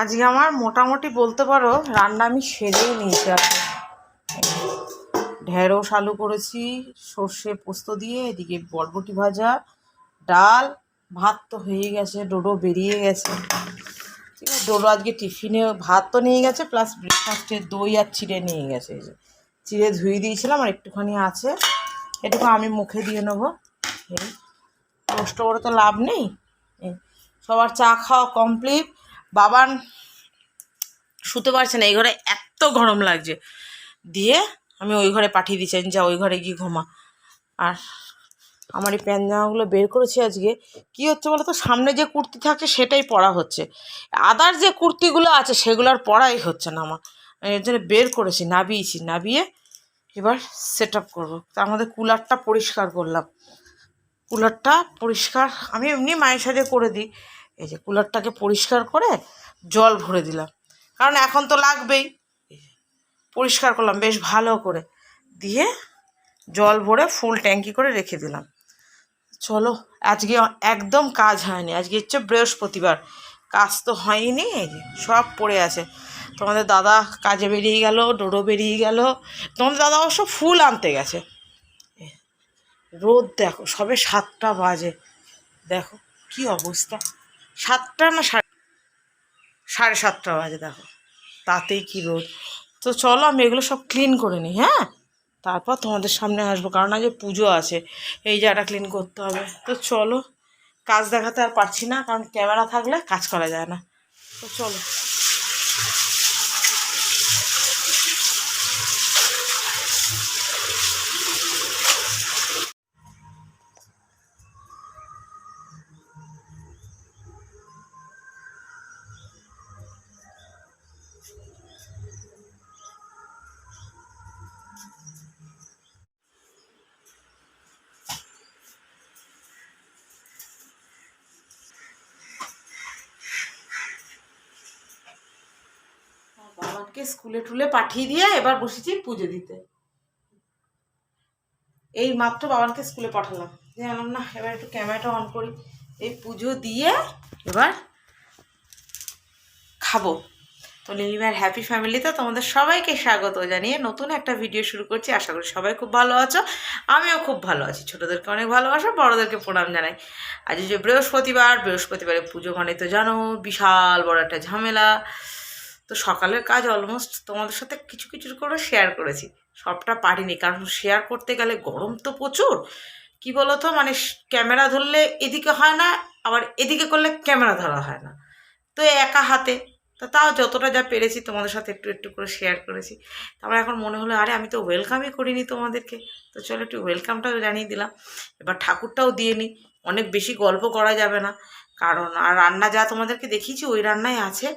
আজকে আমার মোটামুটি বলতে পারো, রান্না আমি সেরেই নিয়েছি আজকে। ঢেঁড়স, আলু করেছি, সর্ষে পোস্ত দিয়ে, এদিকে বরবটি ভাজা, ডাল, ভাত তো হয়ে গেছে, ডোডো বেরিয়ে গেছে। ঠিক আছে, ডোডো আজকে টিফিনে ভাত তো নিয়ে গেছে প্লাস ব্রেকফাস্টে দই আর চিড়ে নিয়ে গেছে চিড়ে ধুয়ে দিয়েছিলাম আর একটুখানি আছে। এটুকু আমি মুখে দিয়ে নেব। কষ্ট করে তো লাভ নেই। সবার চা খাওয়া কমপ্লিট বাবান শুতে পারছে না, এই ঘরে এত গরম লাগছে। দিয়ে আমি ওই ঘরে পাঠিয়ে দিয়েছি যা ওই ঘরে গিয়ে ঘুমা। আর আমার এই জামাগুলো বের করেছি আজকে। কি হচ্ছে বলো তো সামনে যে কুর্তি থাকে সেটাই পরা হচ্ছে। আদার যে কুর্তিগুলো আছে সেগুলো আর পরাই হচ্ছে না আমার। আমি এর জন্য বের করেছি, নাবিয়েছি। নাবিয়ে এবার সেট আপ করব। তা আমাদের কুলারটা পরিষ্কার করলাম। কুলারটা পরিষ্কার, আমি এমনি মায়ের সাথে করে দিই। এই যে কুলারটাকে পরিষ্কার করে জল ভরে দিলাম। কারণ এখন তো লাগবেই। পরিষ্কার করলাম, বেশ ভালো করে। দিয়ে জল ভরে ফুল ট্যাঙ্কি করে রেখে দিলাম। চলো, আজকে একদম কাজ হয়নি। আজকে হচ্ছে বৃহস্পতিবার। কাজ তো হয়নি সব পড়ে আছে। তোমাদের দাদা কাজে বেরিয়ে গেল, ডোডো বেরিয়ে গেল। তোমাদের দাদা অবশ্য ফুল আনতে গেছে। রোদ দেখো, সবে সাতটা বাজে। দেখো, কি অবস্থা। সাতটা না সাড়ে সাড়ে সাতটা বাজে দেখো। তাতেই কী রোদ। তো চলো আমি এগুলো সব ক্লিন করে নিই হ্যাঁ? তারপর তোমাদের সামনে আসব, কারণ আজ পুজো আছে। এই জায়গাটা ক্লিন করতে হবে। তো চলো, কাজ দেখাতে আর পারছি না, কারণ ক্যামেরা থাকলে কাজ করা যায় না। তো চলো। বাবাকে স্কুলে টুলে পাঠিয়ে দিয়ে এবার বসেছি পুজো দিতে। এই মাত্র বাবাকে স্কুলে পাঠালাম। দিয়ে আনলাম না এবার একটু ক্যামেরাটা অন করি। এই পুজো দিয়ে এবার খাব। তো লিলিমার হ্যাপি ফ্যামিলিতে তোমাদের সবাইকে স্বাগত জানিয়ে নতুন একটা ভিডিও শুরু করছি। আশা করি সবাই খুব ভালো আছো। আমিও খুব ভালো আছি। ছোটোদেরকে অনেক ভালোবাসা, বড়োদেরকে প্রণাম জানাই। আজ যে বৃহস্পতিবার। বৃহস্পতিবারে পুজো মানে তো জানো, বিশাল বড় একটা ঝামেলা। তো সকালের কাজ অলমোস্ট তোমাদের সাথে কিছু কিছু করে শেয়ার করেছি। সবটা পারিনি, কারণ শেয়ার করতে গেলে গরম তো প্রচুর। কি বলতো মানে ক্যামেরা ধরলে এদিকে হয় না, আবার এদিকে করলে ক্যামেরা ধরা হয় না। তো একা হাতে, তো তাও যতটা যা পেরেছি তোমাদের সাথে একটু একটু করে শেয়ার করেছি। তারপর এখন মনে হলো, আরে আমি তো ওয়েলকামই করিনি তোমাদেরকে। তো চলো একটু ওয়েলকামটাও জানিয়ে দিলাম। এবার ঠাকুরটাও দিয়ে নিই অনেক বেশি গল্প করা যাবে না। কারণ আর রান্না যা তোমাদেরকে দেখিয়েছি, ওই রান্নাই আছে।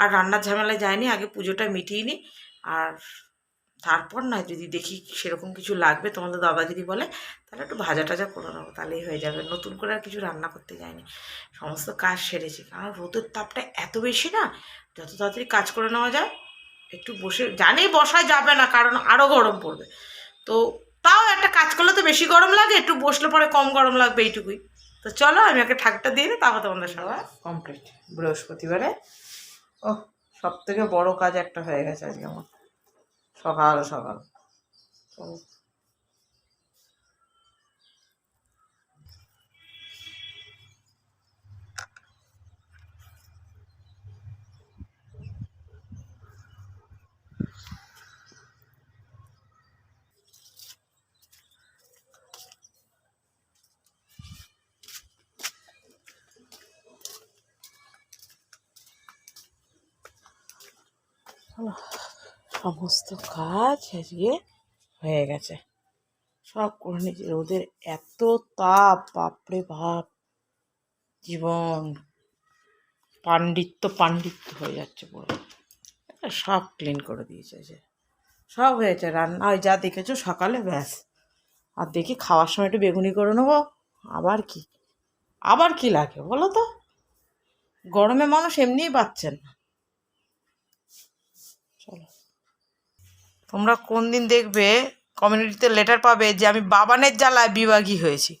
আর রান্নার ঝামেলায় যায়নি আগে পুজোটা মিটিয়ে নিই আর তারপর না যদি দেখি সেরকম কিছু লাগবে, তোমাদের দাদা যদি বলে, তাহলে একটু ভাজা টাজা করে নেব, তাহলেই হয়ে যাবে। নতুন করে আর কিছু রান্না করতে যায়নি সমস্ত কাজ সেরেছি, কারণ রোদের তাপটা এত বেশি না, যত তাড়াতাড়ি কাজ করে নেওয়া যায়, একটু বসে জানেই বসা যাবে না, কারণ আরও গরম পড়বে। তো তাও একটা কাজ করলে তো বেশি গরম লাগে, একটু বসলে পরে কম গরম লাগবে, এইটুকুই। তো চলো, আমি ওকে ঠাকটা দিয়ে দিই, তারপর তোমাদের সবাই কমপ্লিট বৃহস্পতিবারে। ও সব থেকে বড় কাজ একটা হয়ে গেছে আজকে আমার। সকাল সকাল। সমস্ত কাজ আজকে হয়ে গেছে। সব করে নিয়েছি। রোদের এত তাপ, বাপরে বাপ। জীবন পাণ্ডিত্য পাণ্ডিত্য হয়ে যাচ্ছে পুরো। সব ক্লিন করে দিয়েছে যে। সব হয়েছে রান্না, ওই যা দেখেছ সকালে, ব্যাস। আর দেখি খাওয়ার সময় একটু বেগুনি করে নেব। আবার কি? আবার কি লাগে বলো তো? গরমে মানুষ এমনিই পাচ্ছেন না চলো তোমরা কোন দিন দেখবে কমিউনিটিতে লেটার পাবে যে আমি বাবানের জ্বালায় বিভাগী হয়েছি।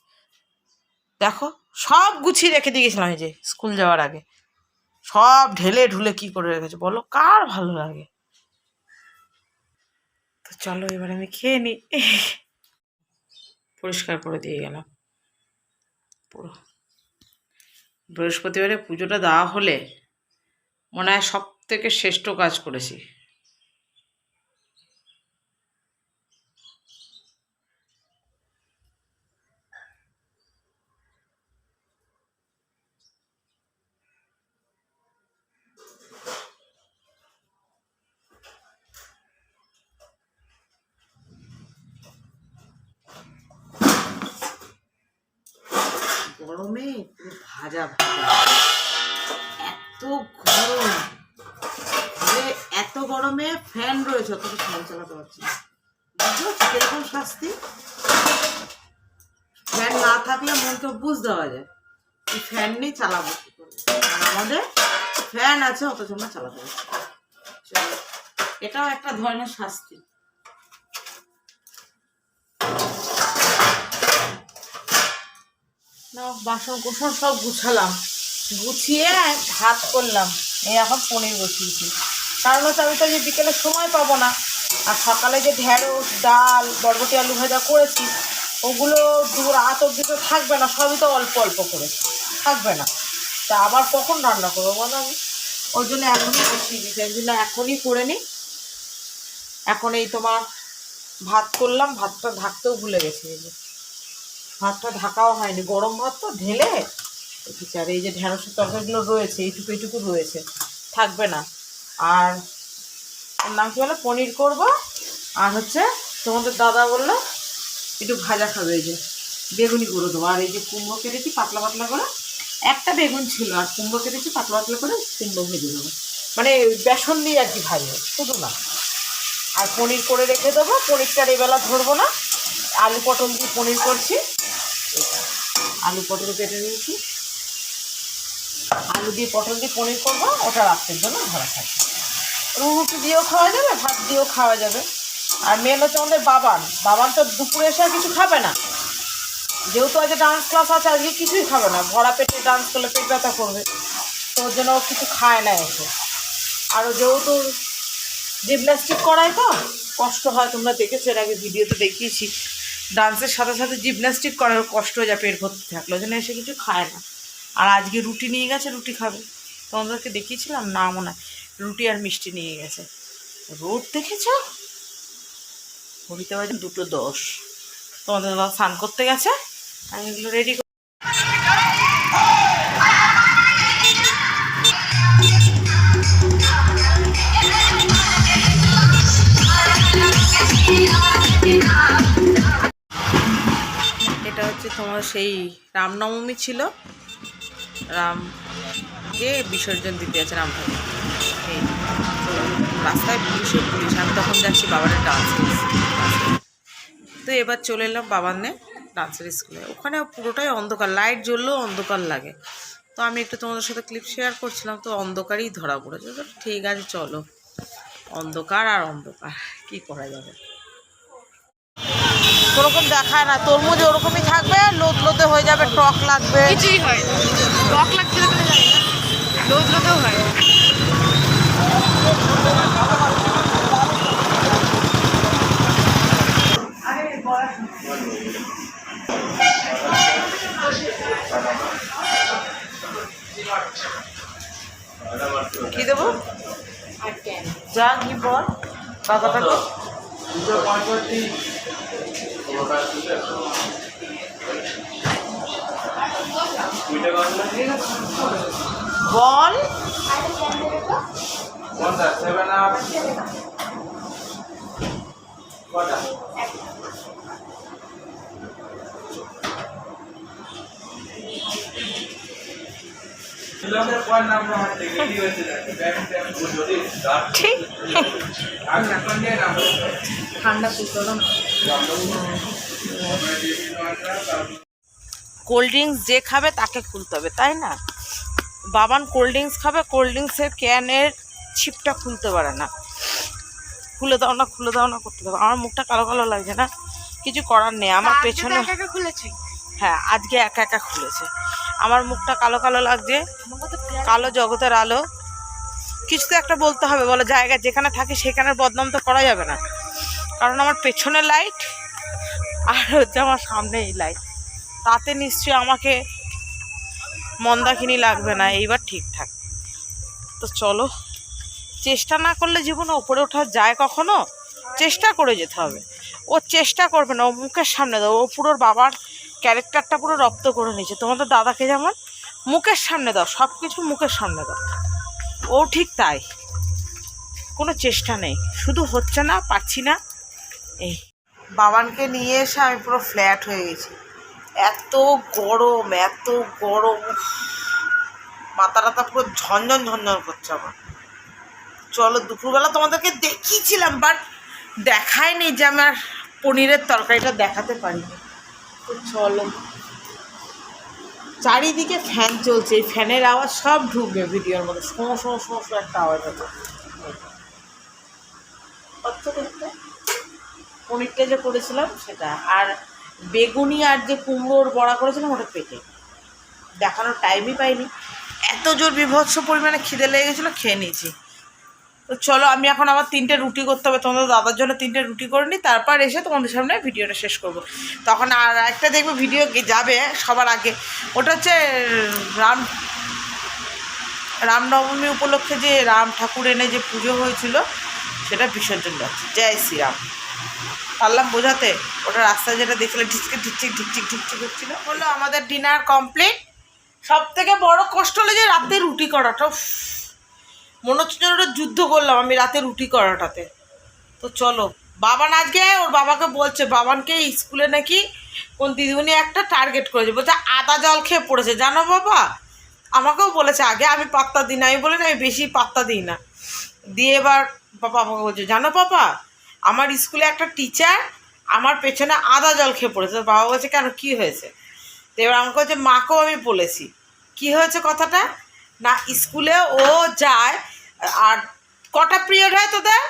দেখো, সব গুছিয়ে রেখে দিয়ে গেছিলাম এই যে স্কুল যাওয়ার আগে। সব ঢেলে ঢুলে কি করে রেখেছে বলো? কার ভালো লাগে? তো চলো, এবার আমি খেয়ে নিই পরিষ্কার করে দিয়ে গেলাম। পুরো। বৃহস্পতিবারে পুজোটা দেওয়া হলে মনে হয় সব থেকে শ্রেষ্ঠ কাজ করেছি। গরমে ভাজা ভাজা। এত গরম। এত গরমে ফ্যান রয়েছে, অথচ ফ্যান চালাতে পারছি না। কীরকম শাস্তি? ফ্যান না থাকলে মনকে বুঝ দেওয়া যায়। এই ফ্যান নিয়ে চালাবো কি আমাদের ফ্যান আছে, অথচ আমরা চালাতে পারছি। এটাও একটা ধরনের শাস্তি। বাসন কোসন সব গুছালাম। গুছিয়ে ভাত করলাম। এই এখন পনির বসিয়েছি। কারণ হচ্ছে আমি তো যে বিকেলে সময় পাবো না। আর সকালে যে ঢেঁড়স, ডাল, বরবটি, আলু ভাজা করেছি, ওগুলো দু রাত অব্দি তো থাকবে না, সবই তো অল্প অল্প করে থাকবে না। তা আবার কখন রান্না করব বলো আমি? ওই জন্য এখনই বসিয়ে দিচ্ছি ওই জন্য এখনই করে নিই এখন এই তোমার ভাত করলাম, ভাতটা ঢাকতেও ভুলে গেছি। এই যে ভাতটা ঢাকাও হয়নি, গরম ভাত তো ঢেলে রেখেছি। আর এই যে ঢেঁড়সের তরকারিগুলো রয়েছে, এইটুকু এইটুকু রয়েছে, থাকবে না। আর নাম কি বলে? পনির করব। আর হচ্ছে তোমাদের দাদা বলল, একটু ভাজা খাবে এই যে, বেগুনি করে দেবো। আর এই যে কুমড়ো কেটেছি পাতলা পাতলা করে, একটা বেগুন ছিল, আর কুমড়ো কেটেছি পাতলা পাতলা করে কুমড়ো ভেজে দেবো। মানে বেসন দিয়ে আর কি ভাজবো শুধু না। আর পনির করে রেখে দেবো পনিরটার এবেলা ধরবো না। আলু পটল দিয়ে পনির করছি। আলু পটল কেটে নিয়েছি। আলু দিয়ে পটল দিয়ে পনির করব, ওটা রাত্রের জন্য ধরা থাকবে রুটি দিয়েও খাওয়া যাবে, ভাত দিয়েও খাওয়া যাবে। আর মেন হচ্ছে আমাদের বাবান। বাবান তো দুপুরে এসে আর কিছু খাবে না। যেহেতু আজকে ডান্স ক্লাস আছে, আজকে কিছুই খাবে না। ভরা পেটে ডান্স করলে পেট ব্যথা করবে। তো ওর জন্য কিছু খায় না এসে। আর যেহেতু জিমন্যাস্টিক করায় তো, কষ্ট হয়, তোমরা দেখেছ, এর আগে ভিডিওতে দেখিয়েছি। ডান্সের সাথে সাথে জিমন্যাস্টিক করার কষ্ট হয়ে যায় পেট ভর্তি থাকল, ওই জন্য এসে কিছু খায় না। আর আজকে রুটি নিয়ে গেছে, রুটি খাবে। তোমাদেরকে দেখিয়েছিলাম, না মনে হয়, রুটি আর মিষ্টি নিয়ে গেছে। রোড দেখেছ? ঘড়িতে বাজে দুটো দশ। তোমাদের বাবা স্নান করতে গেছে? আমি এগুলো রেডি সেই রামনবমী ছিল। রামকে বিসর্জন দিতে আছে রাম। এই রাস্তায় পুলিশে, পুলিশ। আমি তখন যাচ্ছি বাবার ডান্স তো এবার চলে এলাম বাবার নে ডান্সের স্কুলে ওখানে পুরোটাই অন্ধকার লাইট জ্বললেও অন্ধকার লাগে। তো আমি একটু তোমাদের সাথে ক্লিপ শেয়ার করছিলাম, তো অন্ধকারই ধরা পড়েছে। ঠিক আছে, চলো। অন্ধকার আর অন্ধকার, কি করা যাবে? কোরকম দেখায় না। তরমুজ ওরকমই থাকবে লোদ লোদে হয়ে যাবে টক লাগবে। কিছুই হয়। টক লাগছে লোদেও হয়। কি দেবো? যা কি বল কাকাটাকে বল। কোনটা? সেভেন আপ কটা ঠান্ডা কোল্ড ড্রিঙ্কস যে খাবে তাকে খুলতে হবে তাই না? বাবান কোল্ড ড্রিঙ্কস খাবে কোল্ড ড্রিঙ্কসের ক্যানের ছিপটা খুলতে পারে না। খুলে দাও না খুলে দাও না করতে দাও। আমার মুখটা কালো কালো লাগছে না কিছু করার নেই আমার পেছনে খুলেছে? হ্যাঁ আজকে একা একা খুলেছে। আমার মুখটা কালো কালো লাগছে। কালো জগতের আলো। কিছু তো একটা বলতে হবে, বলো, জায়গা যেখানে থাকি সেখানের বদনাম তো করা যাবে না। কারণ আমার পেছনে লাইট আর হচ্ছে আমার সামনে এই লাইট তাতে নিশ্চয়ই আমাকে মন্দাকিনি লাগবে না, এইবার ঠিকঠাক। তো চলো, চেষ্টা না করলে জীবনে ওপরে ওঠা যায় কখনো? চেষ্টা করে যেতে হবে। ও চেষ্টা করবে না, ও মুখের সামনে দাও। ও পুরোর বাবার ক্যারেক্টারটা পুরো রপ্ত করে নিয়েছে। তোমাদের দাদাকে যেমন মুখের সামনে দাও সব কিছু মুখের সামনে দাও। ও ঠিক তাই। কোনো চেষ্টা নেই। শুধু হচ্ছে না পাচ্ছি না। এই, বাবানকে নিয়ে এসে আমি পুরো ফ্ল্যাট হয়ে গেছি। এত গরম এত গরম মাথা টাথা পুরো ঝনঝন ঝনঝন করছে আমার। চলো, দুপুরবেলা তোমাদেরকে দেখিয়েছিলাম বাট দেখায়নি যে আমার পনিরের তরকারিটা দেখাতে পারিনি। তো চলো চারিদিকে ফ্যান চলছে, এই ফ্যানের আওয়াজ সব ঢুকবে ভিডিওর মধ্যে। শো শো শো শো একটা আওয়াজ কত পনিরটা যে করেছিলাম সেটা। আর বেগুনি আর যে কুমড়োর বড়া করেছিলাম ওটা পেটে। দেখানোর টাইমই পাইনি। এত জোর বিভৎস পরিমাণে খিদে লেগে গেছিল, খেয়ে নিয়েছি। তো চলো, আমি এখন আবার তিনটে রুটি করতে হবে। তোমাদের দাদার জন্য তিনটে রুটি করে নিই তারপর এসে তোমাদের সামনে ভিডিওটা শেষ করব। তখন আর একটা দেখবে ভিডিও যাবে সবার আগে। ওটা হচ্ছে রাম, রামনবমী উপলক্ষে যে রাম ঠাকুর এনে যে পুজো হয়েছিল, সেটা বিসর্জন যাচ্ছে জয় শ্রীরাম। পারলাম বোঝাতে? ওটা রাস্তায় যেটা দেখলে ঢিচকে ঢিকচিক ঢিকচিক ঢিকচিক হচ্ছিল। হলো আমাদের ডিনার কমপ্লিট। সব থেকে বড় কষ্ট হলো যে রাতে রুটি করাটা। মনে হচ্ছে যেন ওটা যুদ্ধ করলাম আমি রাতে রুটি করাটাতে। তো চলো, বাবান আজকে ওর বাবাকে বলছে, বাবানকে স্কুলে নাকি কোন দিদিমণি একটা টার্গেট করেছে, বলছে আদা জল খেয়ে পড়েছে। জানো বাবা? আমাকেও বলেছে আগে আমি পাত্তা দিই না, আমি বলি না আমি বেশি পাত্তা দিই না। দিয়ে এবার বাবা আমাকে বলছে, জানো বাবা? আমার স্কুলে একটা টিচার আমার পেছনে আদা জল খেয়ে পড়েছে। বাবা বলছে, কেন? কী হয়েছে? তো এবার আমাকে বলছে, মাকেও আমি বলেছি। কি হয়েছে কথাটা? না, স্কুলে ও যায় আর কটা পিরিয়ড হয় তোদের?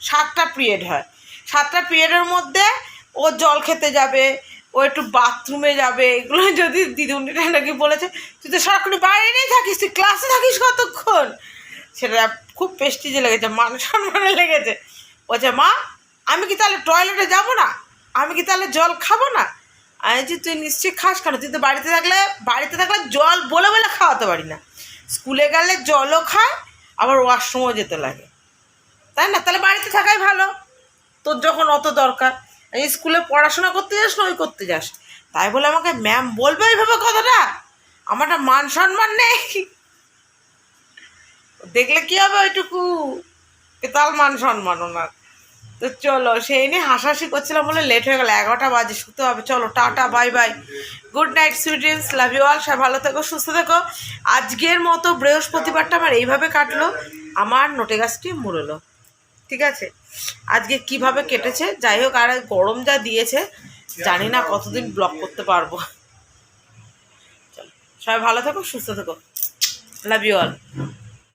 সাতটা পিরিয়ড হয়। সাতটা পিরিয়ডের মধ্যে ও জল খেতে যাবে ও একটু বাথরুমে যাবে এগুলো যদি দিদিমণিটা নাকি বলেছে তুই তো সারাক্ষণ বাইরেই থাকিস তুই ক্লাসে থাকিস কতক্ষণ? সেটা খুব পেস্টিজে লেগেছে মান সম্মানে লেগেছে। বলছে মা আমি কি তাহলে টয়লেটে যাব না? আমি কি তাহলে জল খাব না? আমি বলছি, তুই নিশ্চয়ই খাস কেন? তুই তো বাড়িতে থাকলে বাড়িতে থাকলে জল বলে বলে খাওয়াতে পারি না। স্কুলে গেলে জলও খায়, আবার ওয়াশরুমও যেতে লাগে। তাই না? তাহলে বাড়িতে থাকাই ভালো। তোর যখন অত দরকার। এই স্কুলে পড়াশোনা করতে যাস না, ওই করতে যাস। তাই বলে আমাকে ম্যাম বলবে এইভাবে কথাটা? আমারটা মান সম্মান নেই। দেখলে কি হবে ওইটুকু? তার মান সম্মান ওনার? তো চলো, সেই নিয়ে হাসাহাসি করছিলাম বলে লেট হয়ে গেল, এগারোটা বাজে, শুতে হবে, চলো, tata bye bye good night সুইডেন্স love you all সবাই ভালো থেকো, সুস্থ থেকো। আজকের মতো বৃহস্পতিবারটা আমার এইভাবে কাটলো, আমার নোটে গাছটি মুড়লো, ঠিক আছে? আজকে কীভাবে কেটেছে, যাই হোক, আর গরম যা দিয়েছে, জানি না কতদিন ব্লক করতে পারব। চলো, সবাই ভালো থেকো, সুস্থ থেকো। লাভ ইউ অল